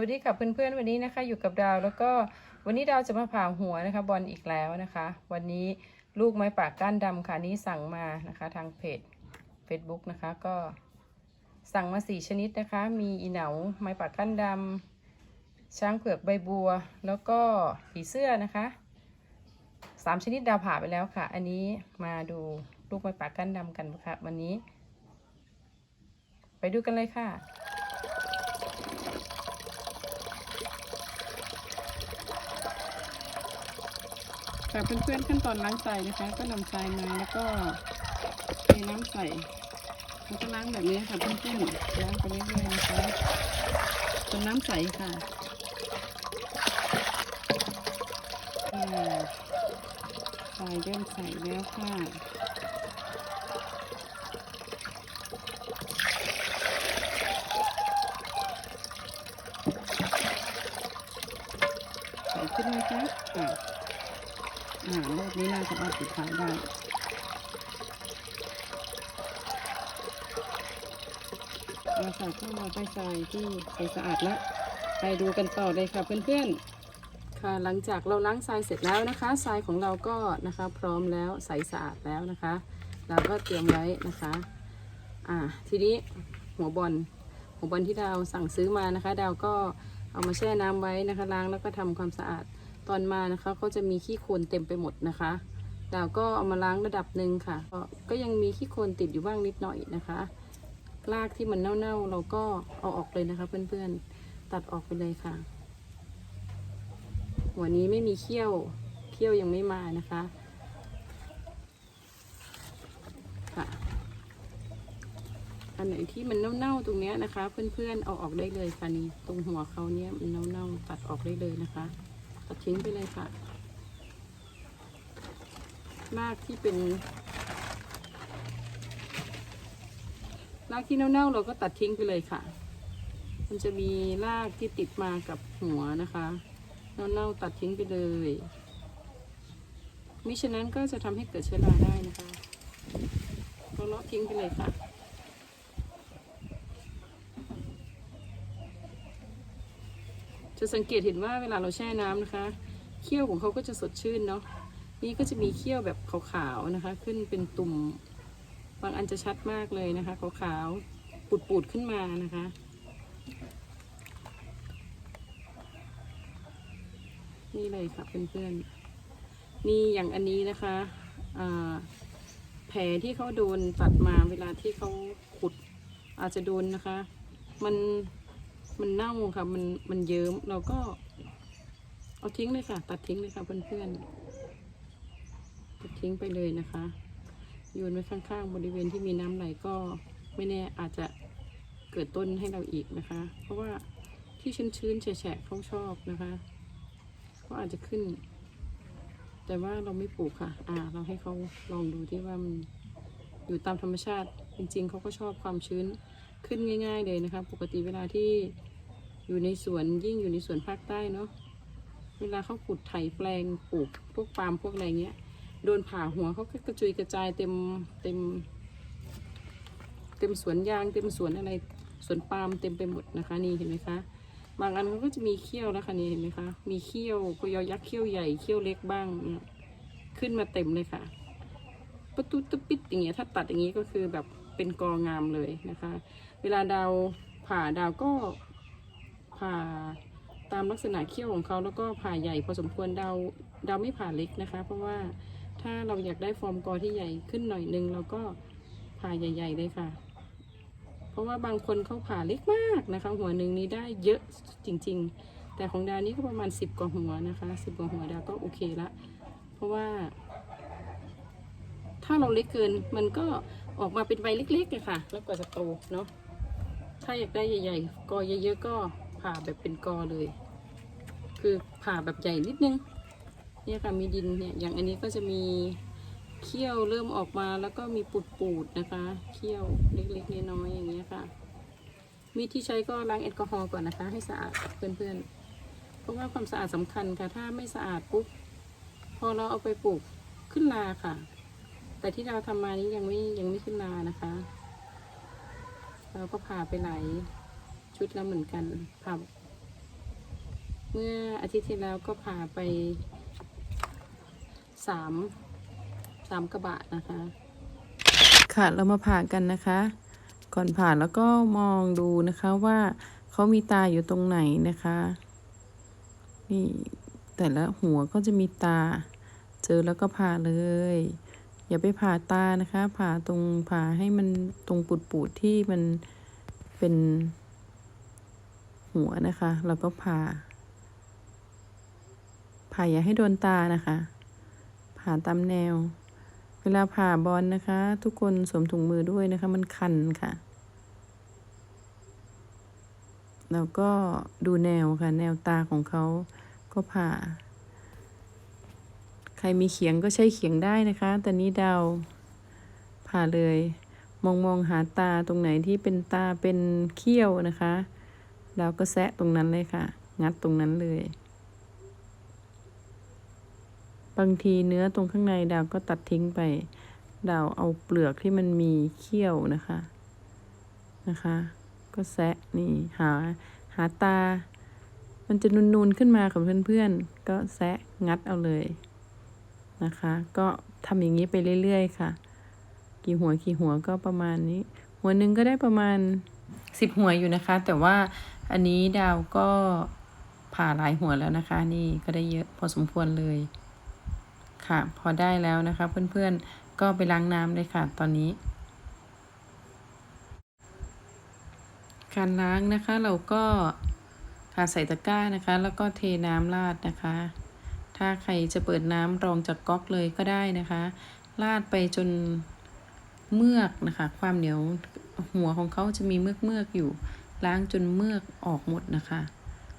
วัสดีค่ะเพื่อนๆวันนี้นะคะอยู่กับดาวแล้วก็วันนี้ดาวจะมาผ่าหัวนะคะบอลอีกแล้วนะคะ วันนี้ลูกไม้ปากก้านดำค่ะนี้สั่งมานะคะทางเพจ Facebook นะคะก็สั่งมาสี่ชนิดนะคะ มีอีเหนาไม้ปากก้านดำช้างเผือกใบบัว แล้วก็ผีเสื้อนะคะสามชนิดดาวผ่าไปแล้วค่ะ อันนี้มาดูลูกไม้ปาก้านดำกันค่ะวันนี้ ไปดูกันเลยค่ะ ค่ะเพื่อนๆขั้นตอนล้างทรายนะคะ ก็นำทรายมาแล้วก็เทน้ำใส่แล้วก็ล้างแบบนี้ค่ะเพื่อนๆล้างไปเรื่อยๆนะคะจนน้ำใสค่ะอ่าทรายเริ่มใสแล้วค่ะใสขึ้นไหมคะอ่า อ่าโลก นี้น่าจะเอาสุดท้ายได้เราใส่เข้ามาไปใส่ที่ใสสะอาดแล้ว ไปดูกันต่อเลยค่ะเพื่อนๆ ค่ะหลังจากเราล้างทรายเสร็จแล้วนะคะทรายของเราก็นะคะ พร้อมแล้วใสสะอาดแล้วนะคะ เราก็เตรียมไว้นะคะ อ่าทีนี้หัวบอลหัวบอลที่ดาวสั่งซื้อมานะคะ ดาวก็เอามาแช่น้ำไว้นะคะล้างแล้วก็ทำความสะอาด ตอนมานะคะเขาจะมีขี้โคลนเต็มไปหมดนะคะดาวก็เอามาล้างระดับหนึ่งค่ะ ก็ยังมีขี้โคลนติดอยู่บ้างนิดหน่อยนะคะรากที่มันเน่าๆ เราก็เอาออกเลยนะคะ เพื่อนๆตัดออกไปเลยค่ะหัวนี้ไม่มีเขี้ยวเขี้ยวยังไม่มานะคะค่ะอันไหนที่มันเน่าๆตรงเนี้ยนะคะ เพื่อนๆเอาออกได้เลยค่ะนี่ตรงหัวเขาเนี้ยมันเน่าๆตัดออกได้เลยนะคะ ตัดทิ้งไปเลยค่ะ รากที่เป็น รากที่เน่าๆเราก็ตัดทิ้งไปเลยค่ะ มันจะมีรากที่ติดมากับหัวนะคะ เน่าๆตัดทิ้งไปเลยมิฉะนั้นก็จะทำให้เกิดเชื้อราได้นะคะเราเลาะทิ้งไปเลยค่ะ จะสังเกตเห็นว่าเวลาเราแช่น้ำนะคะเขี้ยวของเขาก็จะสดชื่นเนาะนี่ก็จะมีเขี้ยวแบบขาวๆนะคะ ขึ้นเป็นตุ่มบางอันจะชัดมากเลยนะคะขาวๆปูดๆขึ้นมานะคะ นี่เลยค่ะเพื่อนๆนี่อย่างอันนี้นะคะแผลที่เขาโดนตัดมาเวลาที่เขาขุดอาจจะโดนนะคะ มัน มันเน่าค่ะ มันมันเยิ้มเราก็ เอาทิ้งเลยค่ะ ตัดทิ้งเลยค่ะเพื่อนๆตัดทิ้งไปเลยนะคะโยนไว้ข้างๆ บริเวณที่มีน้ำไหลก็ไม่แน่อาจจะเกิดต้นให้เราอีกนะคะ เพราะว่าที่ชื้นๆแฉะๆเขาชอบนะคะ ก็อาจจะขึ้น แต่ว่าเราไม่ปลูกค่ะ อ่า เราให้เขาลองดูที่ว่ามันอยู่ตามธรรมชาติจริงๆเขาก็ชอบความชื้นขึ้นง่าย ๆ เลยนะคะ ปกติเวลาที่ อยู่ในสวนยิ่งอยู่ในสวนภาคใต้เนาะเวลาเขาขุดไถแปลงปลูกพวกปาล์มพวกอะไรเงี้ยโดนผ่าหัวเขาก็กระจุยกระจายเต็มเต็ม เต็มสวนยางเต็มสวนอะไรสวนปาล์มเต็มไปหมดนะคะ นี่เห็นไหมคะบางอันเขาก็จะมีเขี้ยวแล้วค่ะนี่เห็นไหมคะมีเขี้ยวพยอยักษ์เขี้ยวใหญ่เขี้ยวเล็กบ้างเนี่ยขึ้นมาเต็มเลยค่ะ ประตูตะปิดอย่างเงี้ยถ้าตัดอย่างงี้ก็คือแบบเป็นกองามเลยนะคะ เวลาดาวผ่าดาวก็ ผ่าตามลักษณะเขี้ยวของเขาแล้วก็ผ่าใหญ่พอสมควรดาวดาวไม่ผ่าเล็กนะคะ เพราะว่าถ้าเราอยากได้ฟอร์มกอที่ใหญ่ขึ้นหน่อยนึงเราก็ผ่าใหญ่ ๆ เลยค่ะ เพราะว่าบางคนเขาผ่าเล็กมากนะคะ หัวหนึ่งนี้ได้เยอะจริง ๆ แต่ของดาวนี้ก็ประมาณสิบกว่าหัวนะคะสิบกว่าหัวดาวก็โอเคละเพราะว่า ถ้าเราเล็กเกินมันก็ออกมาเป็นใบเล็กๆอะค่ะ แล้วกว่าจะโตเนาะถ้าอยากได้ใหญ่ๆกอเยอะๆก็ ผ่าแบบเป็นกอเลย คือผ่าแบบใหญ่นิดนึง เนี่ยค่ะมีดินเนี่ย อย่างอันนี้ก็จะมีเขี้ยวเริ่มออกมาแล้วก็มีปูดๆนะคะเขี้ยวเล็กๆน้อยๆอย่างเงี้ยค่ะ มีดที่ใช้ก็ล้างแอลกอฮอล์ก่อนนะคะ ให้สะอาดเพื่อนๆ เพราะว่าความสะอาดสำคัญค่ะ ถ้าไม่สะอาดปุ๊บพอเราเอาไปปลูกขึ้นนาค่ะ แต่ที่เราทำมานี้ยังไม่ยังไม่ขึ้นนานะคะ เราก็พาไปไหล ชุดแล้วเหมือนกันพาเมื่ออาทิตย์ที่แล้วก็ผ่าไปสามสามกระบะนะคะ ค่ะเรามาผ่ากันนะคะ ก่อนผ่าแล้วก็มองดูนะคะว่าเขามีตาอยู่ตรงไหนนะคะนี่แต่ละหัวก็จะมีตา เจอแล้วก็ผ่าเลย อย่าไปผ่าตานะคะ ผ่าตรงผ่าให้มันตรงปูดๆที่มันเป็น หัวนะคะ แล้วก็ผ่า ผ่าอย่าให้โดนตานะคะ ผ่าตามแนว เวลาผ่าบอลนะคะ ทุกคนสวมถุงมือด้วยนะคะ มันคันค่ะ แล้วก็ดูแนวค่ะ แนวตาของเขาก็ผ่า ใครมีเขียงก็ใช้เขียงได้นะคะ แต่นี้เดาผ่าเลยมองมองหาตาตรงไหนที่เป็นตาเป็นเขี้ยวนะคะ เราก็แซะตรงนั้นเลยค่ะ งัดตรงนั้นเลย บางทีเนื้อตรงข้างในดาวก็ตัดทิ้งไป ดาวเอาเปลือกที่มันมีเขี้ยวนะคะนะคะ ก็แซะนี่หาหาตา มันจะนูนๆขึ้นมากับเพื่อนๆ ก็แซะงัดเอาเลยนะคะ ก็ทำอย่างนี้ไปเรื่อยๆค่ะ กี่หัวกี่หัวก็ประมาณนี้ หัวหนึ่งก็ได้ประมาณ สิบหัวอยู่นะคะ แต่ว่าอันนี้ดาวก็ผ่าหลายหัวแล้วนะคะ นี่ก็ได้เยอะพอสมควรเลย ค่ะ พอได้แล้วนะคะ เพื่อนๆก็ไปล้างน้ำเลยค่ะ ตอนนี้ การล้างนะคะเราก็ค่ะใส่ตะกร้านะคะ แล้วก็เทน้ำราดนะคะ ถ้าใครจะเปิดน้ำรองจากก๊อกเลยก็ได้นะคะราดไปจนเมือกนะคะ ความเหนียว หัวของเขาจะมีเมือกเมือกๆอยู่ ล้างจนเมือกออกหมดนะคะ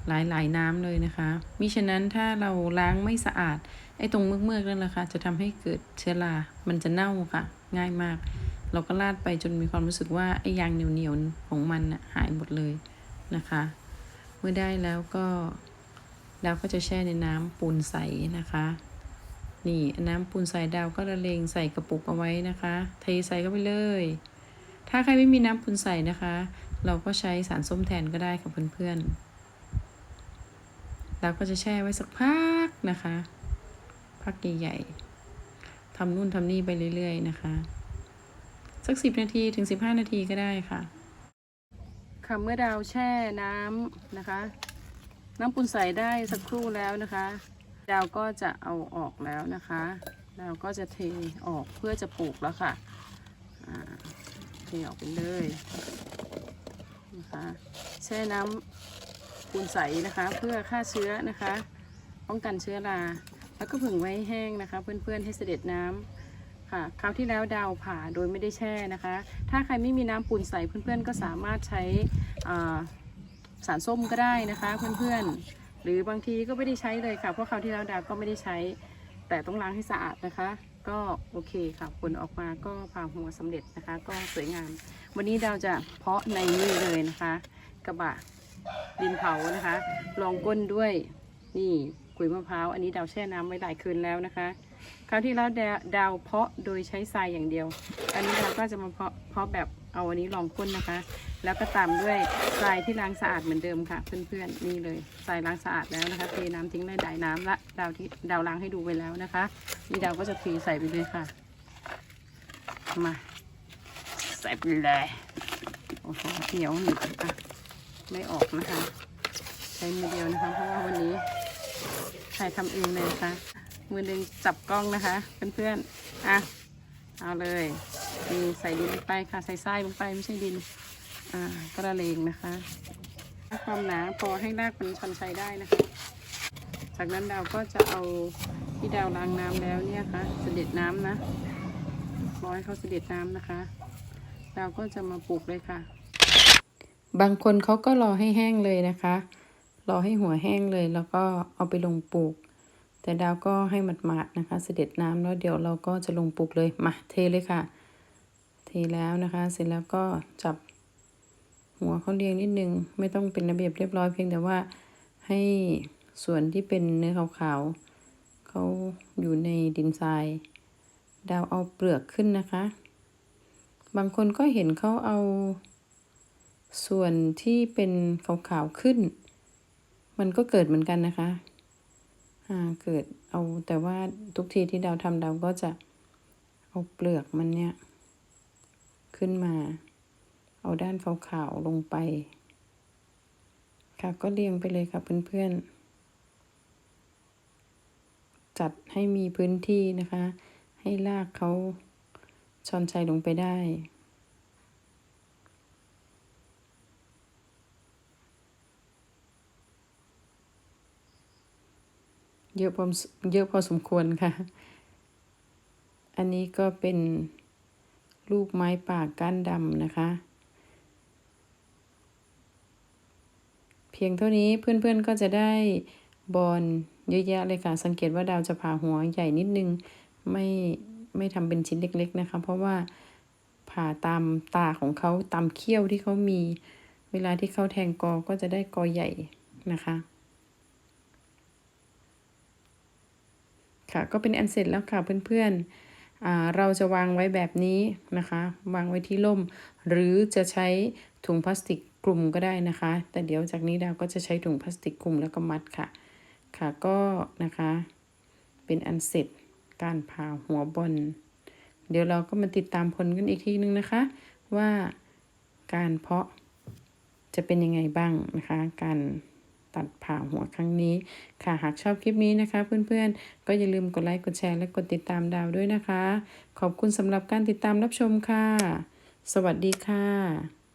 หลายหลายๆน้ำเลยนะคะ มิฉะนั้นถ้าเราล้างไม่สะอาดไอ้ตรงเมือกเมือกๆนั่นแหละค่ะจะทำให้เกิดเชื้อรา มันจะเน่าค่ะ ง่ายมาก เราก็ราดไปจนมีความรู้สึกว่าไอ้ยางเหนียวๆของมันนะหายหมดเลยนะคะ เมื่อได้แล้วก็ดาก็จะแช่ในน้ำปูนใสนะคะนี่น้ำปูนใสดาวก็ละเลงใส่กระปุกเอาไว้นะคะ เทใส่เข้าไปเลย ถ้าใครไม่มีน้ำปูนใส่นะคะ เราก็ใช้สารส้มแทนก็ได้ค่ะเพื่อนๆเราก็จะแช่ไว้สักพักนะคะ พักใหญ่ๆทำนู่นทำนี่ไปเรื่อยๆ นะคะ สักสิบนาทีถึงสิบห้านาทีก็ได้ค่ะ ค่ะเมื่อดาวแช่น้ำนะคะ น้ำปูนใส่ได้สักครู่แล้วนะคะดาวก็จะเอาออกแล้วนะคะ ดาวก็จะเทออกเพื่อจะปลูกแล้วค่ะ เทออกไปเลยนะคะแช่น้ำปูนใสนะคะ เพื่อฆ่าเชื้อนะคะ ป้องกันเชื้อรา แล้วก็ผึ่งไว้แห้งนะคะ เพื่อนๆให้เสด็จน้ำค่ะ คราวที่แล้วดาวผ่าโดยไม่ได้แช่นะคะ ถ้าใครไม่มีน้ำปูนใสเพื่อนๆก็สามารถใช้สารส้มก็ได้นะคะเพื่อนๆ หรือบางทีก็ไม่ได้ใช้เลยค่ะ เพราะคราวที่แล้วดาวก็ไม่ได้ใช้ แต่ต้องล้างให้สะอาดนะคะ ก็โอเคค่ะผลออกมาก็ผ่าหัวสำเร็จนะคะ ก็สวยงาม วันนี้ดาวจะเพาะในนี่เลยนะคะ กระบะดินเผานะคะ ลองก้นด้วยนี่กุยมะพร้าวอันนี้ดาวแช่น้ำไว้หลายคืนแล้วนะคะคราวที่แล้วดาดาวเพาะโดยใช้ทรายอย่างเดียว อันนี้ดาวก็จะมาเพาะเพาะแบบ เอาอันนี้รองก้นนะคะ แล้วก็ตามด้วยทรายที่ล้างสะอาดเหมือนเดิมค่ะ เพื่อนๆนี่เลยทรายล้างสะอาดแล้วนะคะเทน้ำทิ้งได้ได้น้ำละดาวที่ดาวล้างให้ดูไปแล้วนะคะ นี่ดาวก็จะเทใส่ไปเลยค่ะ มาใส่ไปเลยโอ้โหเหนียวหนึบอะไม่ออกนะคะ ใช้มือเดียวนะคะ เพราะว่าวันนี้ถ่ายทำเองเลยนะคะมือหนึ่งจับกล้องนะคะ เพื่อนๆอะเอาเลย นี่ใส่ดินลงไปค่ะ ใส่ทรายลงไปไม่ใช่ดิน อ่าก็ละเลงนะคะ ความหนาพอให้รากมันชันชัยได้นะคะ จากนั้นดาวก็จะเอาที่ดาวล้างน้ำแล้วเนี่ยค่ะเสด็จน้ำนะรอให้เขาเสด็จน้ำนะคะ ดาวก็จะมาปลูกเลยค่ะ บางคนเขาก็รอให้แห้งเลยนะคะ รอให้หัวแห้งเลยแล้วก็เอาไปลงปลูก แต่ดาวก็ให้หมาดๆนะคะ เสด็จน้ำแล้วเดี๋ยวเราก็จะลงปลูกเลยมาเทเลยค่ะ เทแล้วนะคะ เสร็จแล้วก็จับหัวเขาเรียงนิดนึง ไม่ต้องเป็นระเบียบเรียบร้อยเพียงแต่ว่าให้ส่วนที่เป็นเนื้อขาวๆเขาอยู่ในดินทราย ดาวเอาเปลือกขึ้นนะคะ บางคนก็เห็นเขาเอา ส่วนที่เป็นขาวๆขึ้น มันก็เกิดเหมือนกันนะคะอ่าเกิดเอาแต่ว่าทุกทีที่ดาวทำดาวก็จะเอาเปลือกมันเนี่ย ขึ้นมา เอาด้านขาวๆลงไป ค่ะก็เรียงไปเลยค่ะเพื่อนๆ จัดให้มีพื้นที่นะคะ ให้ลากเขาชอนชัยลงไปได้เยอะพอเยอะพอสมควรค่ะ อันนี้ก็เป็น ลูกไม้ป่าก้านดำนะคะ เพียงเท่านี้เพื่อนๆก็จะได้บอลเยอะแยะเลยค่ะ สังเกตว่าดาวจะผ่าหัวใหญ่นิดนึง ไม่ไม่ทำเป็นชิ้นเล็ก ๆนะคะ เพราะว่าผ่าตามตาของเขาตามเขี้ยวที่เขามี เวลาที่เขาแทงกอก็จะได้กอใหญ่นะคะค่ะก็เป็นอันเสร็จแล้วค่ะเพื่อนๆ เราจะวางไว้แบบนี้นะคะ วางไว้ที่ร่ม หรือจะใช้ถุงพลาสติกกลุ่มก็ได้นะคะ แต่เดี๋ยวจากนี้ดาวก็จะใช้ถุงพลาสติกกลุ่มแล้วก็มัดค่ะ ค่ะก็นะคะ เป็นอันเสร็จการผ่าหัวบอลเดี๋ยวเราก็มาติดตามผลกันอีกทีนึงนะคะ ว่าการเพาะจะเป็นยังไงบ้างนะคะ การ ตัดผ่าหัวครั้งนี้ ค่ะหากชอบคลิปนี้นะคะ เพื่อนๆ ก็อย่าลืมกดไลค์กดแชร์และกดติดตามดาวด้วยนะคะ ขอบคุณสำหรับการติดตามรับชมค่ะ สวัสดีค่ะ